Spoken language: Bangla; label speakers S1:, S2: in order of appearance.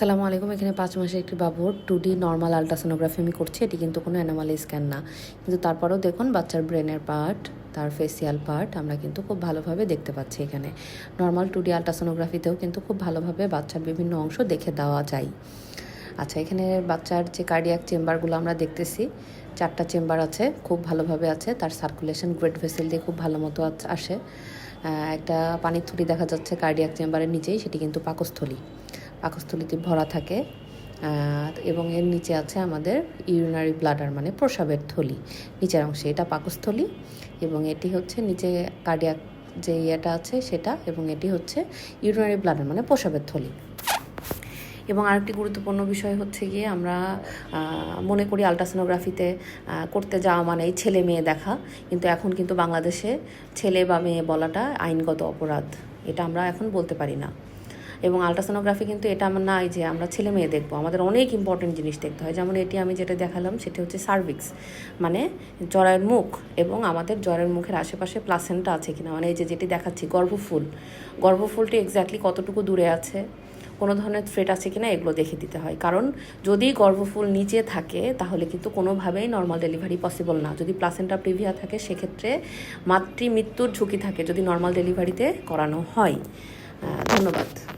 S1: আসসালামু আলাইকুম। এখানে পাঁচ মাসের একটি বাবুর টু ডি নর্মাল আলট্রাসোনোগ্রাফি আমি করছি। এটি কিন্তু কোনো অ্যানোমালি স্ক্যান না। কিন্তু তারপরেও দেখুন বাচ্চার ব্রেনের পার্ট তার ফেসিয়াল পার্ট আমরা কিন্তু খুব ভালোভাবে দেখতে পাচ্ছি এখানে। নর্মাল টু ডি আলট্রাসোনোগ্রাফিতেও কিন্তু খুব ভালোভাবে বাচ্চার বিভিন্ন অংশ দেখে দেওয়া যায়। আচ্ছা এখানে বাচ্চার যে কার্ডিয়াক চেম্বারগুলো আমরা দেখতেছি, চারটা চেম্বার আছে, খুব ভালোভাবে আছে। তার সার্কুলেশন গ্রেড ভেসেল দিয়ে খুব ভালো মতো আসে। একটা পানির থলি দেখা যাচ্ছে কার্ডিয়াক চেম্বারের নিচেই, সেটি কিন্তু পাকস্থলী। পাকস্থলীতে ভরা থাকে এবং এর নিচে আছে আমাদের ইউরিনারি ব্লাডার মানে প্রসাবের থলি। নিচের অংশে এটা পাকস্থলী এবং এটি হচ্ছে নিচে কার্ডিয়াক যে ইয়েটা আছে সেটা এবং এটি হচ্ছে ইউরিনারি ব্লাডার মানে প্রসাবের থলি। এবং আরেকটি গুরুত্বপূর্ণ বিষয় হচ্ছে গিয়ে আমরা মনে করি আলট্রাসোনোগ্রাফিতে করতে যাওয়া মানেই ছেলে মেয়ে দেখা, কিন্তু এখন কিন্তু বাংলাদেশে ছেলে বা মেয়ে বলাটা আইনগত অপরাধ। এটা আমরা এখন বলতে পারি না। এবং আলট্রাসোনোগ্রাফি কিন্তু এটা আমার নাই যে আমরা ছেলে মেয়ে দেখব। আমাদের অনেক ইম্পর্টেন্ট জিনিস দেখতে হয়। যেমন এটি আমি যেটা দেখালাম, সেটা হচ্ছে সার্ভিক্স মানে জরায়ের মুখ এবং আমাদের জরায়ের মুখের আশেপাশে প্লাসেন্টা আছে কিনা। মানে এই যে যেটি দেখাচ্ছি, গর্ভফুল। গর্ভফুলটি এক্স্যাক্টলি কতটুকু দূরে আছে, কোনো ধরনের থ্রেট আছে কিনা, এগুলো দেখে দিতে হয়। কারণ যদি গর্ভফুল নিচে থাকে, তাহলে কিন্তু কোনোভাবেই নর্মাল ডেলিভারি পসিবল না। যদি প্লাসেন্টা প্রিভিয়া থাকে, সেক্ষেত্রে মাতৃ মৃত্যুর ঝুঁকি থাকে যদি নর্মাল ডেলিভারিতে করানো হয়। ধন্যবাদ।